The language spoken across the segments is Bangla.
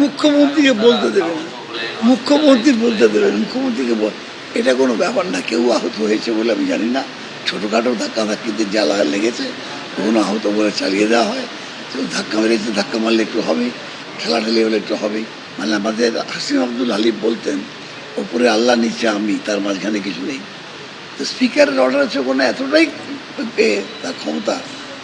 মুখ্যমন্ত্রীকে বলতে দেবেন। মুখ্যমন্ত্রী বলতে দেবেন। মুখ্যমন্ত্রীকে বল এটা কোনো ব্যাপার না, কেউ আহত হয়েছে বলে আমি জানি না। ছোটোখাটো ধাক্কা ধাক্কিতে জ্বালা লেগেছে কোনো আহত বলে চালিয়ে দেওয়া হয়। তো ধাক্কা মেরেছে, ধাক্কা মারলে একটু হবেই ঠেলাঠেলি হলে একটু হবেই। মানে আমাদের হাসিম আব্দুল আলিফ বলতেন, ওপরে আল্লাহ, নিচে আমি, তার মাঝখানে কিছু নেই। তো স্পিকারের অর্ডার হচ্ছে ওখানে, এতটাই তার ক্ষমতা।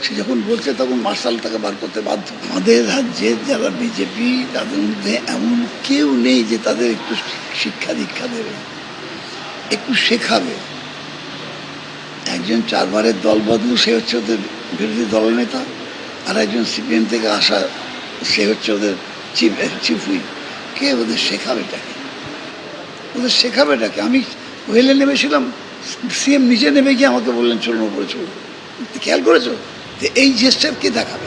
সে যখন বলছে, তখন মার্শাল তাকে বার করতে বাধ্য। আমাদের রাজ্যের যারা বিজেপি তাদের মধ্যে এমন কেউ নেই যে তাদের একটু শিক্ষা দীক্ষা দেবে, একটু শেখাবে। একজন চারবারের দল বদলু সে হচ্ছে ওদের বিরোধী দলনেতা আর একজন সিপিএম থেকে আসা সে হচ্ছে ওদের চিফ চিফ হুইপ কে ওদের শেখাবে শেখাবেটাকে ওদের শেখাবে শেখাবেটাকে আমি ওয়েলে নেমেছিলাম সিএম নিচে নেমে গিয়ে আমাকে বললেন, চলুন উপরে চলুন। খেয়াল করেছ? এই জেস্টার কে দেখাবে।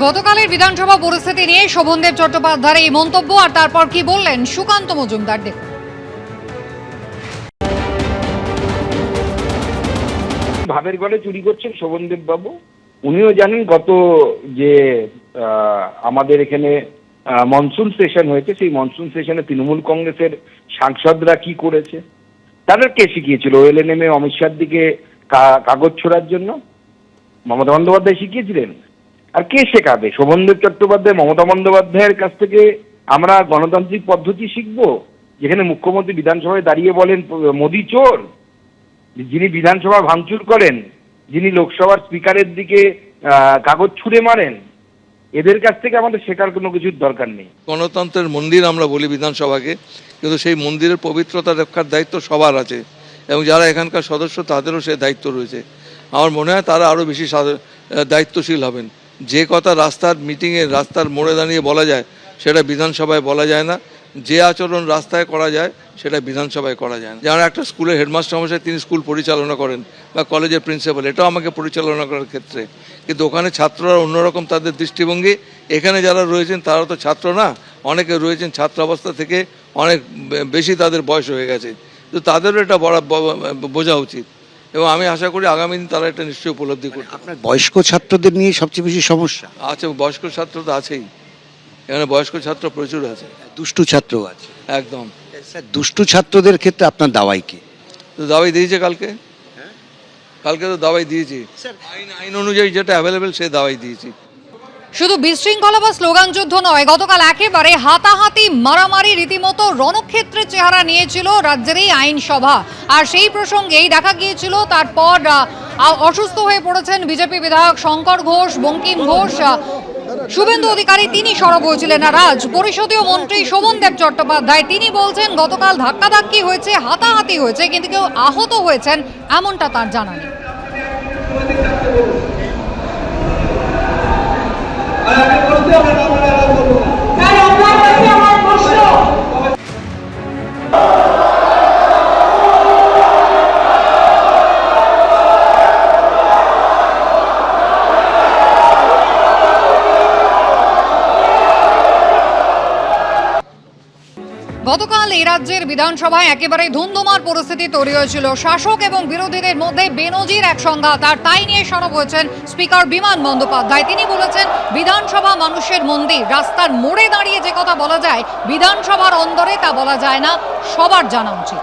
গতকালের বিধানসভা পরিস্থিতি নিয়ে শোভনদেব চট্টোপাধ্যায়ের এই মন্তব্য আর তারপর কি বললেন সুকান্ত মজুমদার দেখুন। ভাবের ঘরে চুরি করছেন শোভনদেব বাবু। উনিও জানেন গত যে আমাদের এখানে মনসুন সেশন হয়েছে সেই মনসুন সেশনে তৃণমূল কংগ্রেসের সাংসদরা কি করেছে? তাদের কে শিখিয়েছিল? ওএলএনএমে অমিত শাহর দিকে কা- কাগজ ছোড়ার জন্য? মমতা বন্দ্যোপাধ্যায় শিখিয়েছিলেন। আর কে শেখাবে? শোভনদেব চট্টোপাধ্যায় মমতা বন্দ্যোপাধ্যায়ের কাছ থেকে আমরা গণতান্ত্রিক পদ্ধতি শিখব? যেখানে মুখ্যমন্ত্রী বিধানসভায় দাঁড়িয়ে বলেন, মোদি চোর। যিনি বিধানসভা ভাঙচুর করেন, যিনি লোকসভার স্পিকারের দিকে কাগজ ছুঁড়ে মারেন, এদের কাছ থেকে আমাদের শেখার কোনো কিছুর দরকার নেই। গণতন্ত্রের মন্দির আমরা বলি বিধানসভাকে, কিন্তু সেই মন্দিরের পবিত্রতা রক্ষার দায়িত্ব সবার আছে। এবং যারা এখানকার সদস্য, তাদেরও সে দায়িত্ব রয়েছে। আমার মনে হয় তারা আরও বেশি দায়িত্বশীল হবেন। যে কথা রাস্তার মিটিংয়ে রাস্তার মোড়ে দাঁড়িয়ে বলা যায়, সেটা বিধানসভায় বলা যায় না। যে আচরণ রাস্তায় করা যায়, সেটা বিধানসভায় করা যায় না। যারা একটা স্কুলের হেডমাস্টার মশাই, তিনি স্কুল পরিচালনা করেন বা কলেজের প্রিন্সিপাল এটাও আমাকে পরিচালনা করার ক্ষেত্রে। কিন্তু ওখানে ছাত্ররা অন্যরকম তাদের দৃষ্টিভঙ্গি। এখানে যারা রয়েছেন, তারা তো ছাত্র না। অনেকে রয়েছেন ছাত্র অবস্থা থেকে অনেক বেশি তাদের বয়স হয়ে গেছে। তো তাদেরও এটা বড় বোঝা উচিত। এবং আমি আশা করি আগামী দিন তারা এটা নিশ্চয়ই উপলব্ধি করবে। আপনার বয়স্ক ছাত্রদের নিয়ে সবচেয়ে বেশি সমস্যা? আছে বয়স্ক ছাত্র তো আছেই। এখানে বয়স্ক ছাত্র প্রচুর আছে। দুষ্টু ছাত্র আছে। একদম। স্যার দুষ্টু ছাত্রদের ক্ষেত্রে আপনার দাওয়াই কি? তো দাওয়াই দিয়েছে কালকে? কালকে তো দাওয়াই দিয়েছি। আইন আইন অনুযায়ী যেটা অ্যাভেলেবেল সে দাওয়াই দিয়েছি। শুধু বিশৃঙ্খলা বা স্লোগান যুদ্ধ নয়, গতকাল একেবারে হাতাহাতি মারামারি রীতিমতো রণক্ষেত্রের চেহারা নিয়েছিল রাজ্যের এই আইনসভা। আর সেই প্রসঙ্গেই দেখা গিয়েছিল, তারপর অসুস্থ হয়ে পড়েছেন বিজেপি বিধায়ক শঙ্কর ঘোষ, বঙ্কিম ঘোষ শুভেন্দু অধিকারী, তিনি সরব হয়েছিলেন। আর আজ পরিষদীয় মন্ত্রী শোভনদেব চট্টোপাধ্যায়, তিনি বলছেন, গতকাল ধাক্কাধাক্কি হয়েছে, হাতাহাতি হয়েছে, কিন্তু কেউ আহত হয়েছেন, এমনটা তার জানা নেই। গতকাল এই রাজ্যের বিধানসভায় একেবারে ধুমধুমার পরিস্থিতি তৈরি হয়েছিল। শাসক এবং বিরোধীদের মধ্যে বেনজির এক সংঘাত, আর তাই নিয়ে সরব হয়েছেন স্পিকার বিমান বন্দ্যোপাধ্যায়। তিনি বলেছেন, বিধানসভা মানুষের মন্দির, রাস্তার মোড়ে দাঁড়িয়ে যে কথা বলা যায়, বিধানসভার অন্দরে তা বলা যায় না, সবার জানা উচিত।